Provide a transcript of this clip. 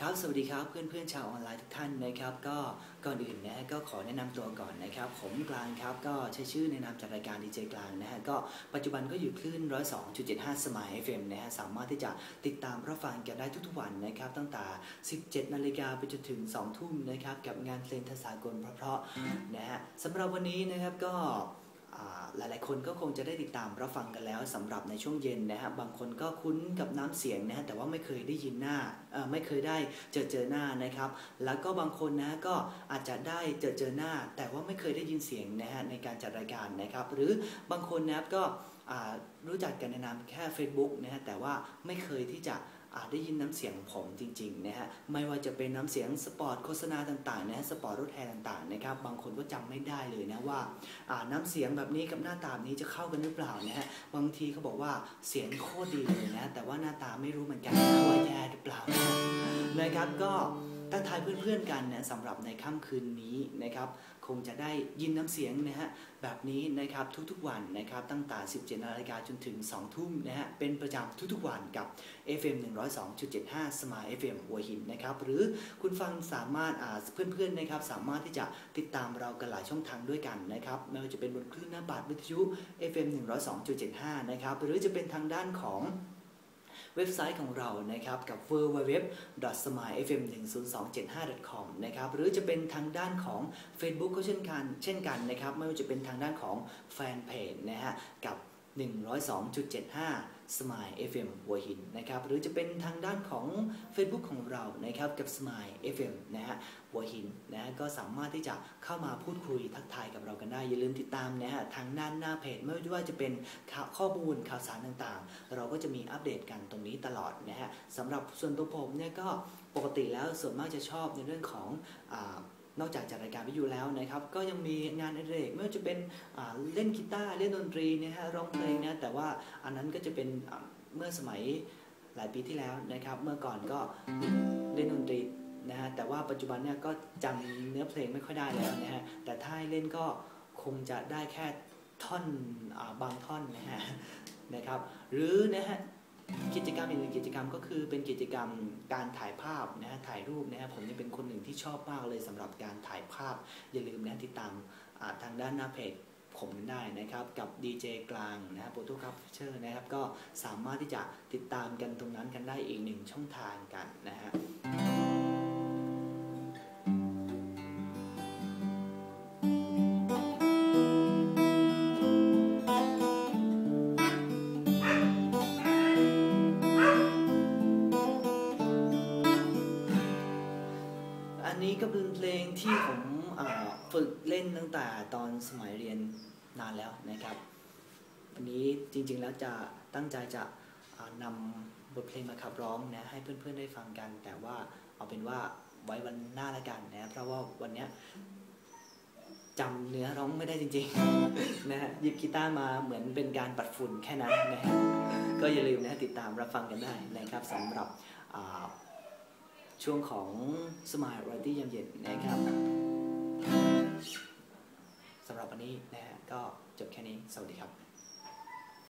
ครับสวัสดีครับเพื่อนเพื่อนๆชาวออนไลน์ทุกท่านนะครับ ก็ก่อนอื่นนะฮะก็ขอแนะนำตัวก่อนนะครับ ผมกลางครับก็ใช้ชื่อในนามจากรายการดีเจกลางนะฮะก็ปัจจุบันก็อยู่คลื่น102.75สมาย FM นะฮะสามารถที่จะติดตามรับฟังกันได้ทุกๆวันนะครับ ตั้งแต่ 17นาฬิกาไปจนถึง 2 ทุ่มนะครับ กับงานเพลงทศากลเพราะๆนะฮะสำหรับวันนี้นะครับก็ หลายๆ คนก็คงจะได้ติดตามรับฟังกันแล้วสำหรับในช่วงเย็นนะฮะบางคนก็คุ้นกับน้ำเสียงนะฮะแต่ว่าไม่เคยได้ยินหน้าไม่เคยได้เจอเจอหน้านะครับ แล้วก็บางคนนะก็อาจจะได้เจอเจอหน้า แต่ว่าไม่เคยได้ยินเสียงนะฮะในการจัดรายการนะครับ หรือบางคนนะครับก็รู้จักกันในนามแค่ Facebook นะฮะแต่ว่าไม่เคยที่จะ ได้ยินน้ำเสียงผมจริงๆนะฮะไม่ว่าจะเป็นน้ำเสียงสปอร์ตโฆษณาต่างๆนะฮะสปอร์ตรถแห่ต่างๆนะครับบางคนก็จำไม่ได้เลยนะว่าน้ำเสียงแบบนี้กับหน้าตานี้จะเข้ากันหรือเปล่านะฮะบางทีเขาบอกว่าเสียงโคตรดีเลยนะแต่ว่าหน้าตาไม่รู้เหมือนกันนะว่าแย่หรือเปล่านะครับก็ตั้งทายเพื่อนๆกันนะสำหรับในค่ำคืนนี้นะครับคงจะได้ยินน้ำเสียงนะฮะแบบนี้นะครับทุกๆวันนะครับตั้งแต่ 17นาฬิกาจนถึง 2 ทุ่มนะฮะเป็นประจำทุกๆวันกับ FM 102.75 Smart FM หัวหินนะครับหรือคุณฟังสามารถเพื่อนๆนะครับสามารถที่จะติดตามเรากันหลายช่องทางด้วยกันนะครับไม่ว่าจะเป็นบนคลื่นหน้าบัตรวิทยุ FM 102.75 นะครับหรือจะเป็นทางด้านของ เว็บไซต์ของเรานะครับกับ www.smilefm1027.5.com นะครับหรือจะเป็นทางด้านของ Facebook ก็เช่นกันเช่นกันนะครับไม่ว่าจะเป็นทางด้านของแฟนเพจนะฮะกับ 102.75 Smile FM หัวหินนะครับหรือจะเป็นทางด้านของ Facebook ของเรานะครับกับ Smile FM นะฮะหัวหินนะฮะก็สามารถที่จะเข้ามาพูดคุยทักทายกับเรากันได้ อย่าลืมติดตามนะฮะทางด้านหน้าเพจไม่ว่าจะเป็นข่าวข้อมูลข่าวสารต่างๆ เราก็จะมีอัปเดตกันตรงนี้ตลอดนะฮะสำหรับส่วนตัวผมเนี่ยก็ปกติแล้วส่วนมากจะชอบในเรื่องของอา นอกจากจัดรายการวิทยุแล้วนะครับ ก็ยังมีงานอดิเรกไม่ว่าจะเป็นเล่นกีตาร์เล่นดนตรีนะฮะร้องเพลงนะแต่ว่าอันนั้นก็จะเป็นเมื่อสมัยหลายปีที่แล้วนะครับ เมื่อก่อนก็เล่นดนตรีนะฮะแต่ว่าปัจจุบันเนี่ยก็จำเนื้อเพลงไม่ค่อยได้แล้วนะฮะแต่ถ้าเล่นก็คงจะได้แค่ท่อนอบางท่อนนะฮะนะครับ หรือนะฮะ กิจกรรมอีกหนึ่งกิจกรรมก็คือเป็นกิจกรรมการถ่ายภาพนะฮะถ่ายรูปนะฮะผมเนี่ยเป็นคนหนึ่งที่ชอบมากเลยสำหรับการถ่ายภาพ อย่าลืมนะติดตามทางด้านหน้าเพจผมได้นะครับกับดีเจกลางนะฮะโปรโตคัพเชอร์นะครับก็สามารถที่จะติดตามกันตรงนั้นกันได้อีกหนึ่งช่องทางกันนะฮะ นนี้ก็เป็นเพลงที่ผมฝึกเล่นตั้งแต่ตอนสมัยเรียนนานแล้วนะครับอันนี้จริงๆแล้วจะตั้งใจจะนำบทเพลงมาขับร้องนะให้เพื่อนๆได้ฟังกัน แต่ว่าเอาเป็นว่าไว้วันหน้าละกันนะเพราะว่าวันนี้จำเนื้อร้องไม่ได้จริงๆนะฮะหยิบกีตาร์มาเหมือนเป็นการปัดฝุ่นแค่นั้นนะฮะก็อย่าลืมนะติดตามรับฟังกันได้นะครับสำหรับ ช่วงของสมายไรตี้ยามเย็นนะครับสำหรับวันนี้นะฮะก็จบแค่นี้ สวัสดีครับ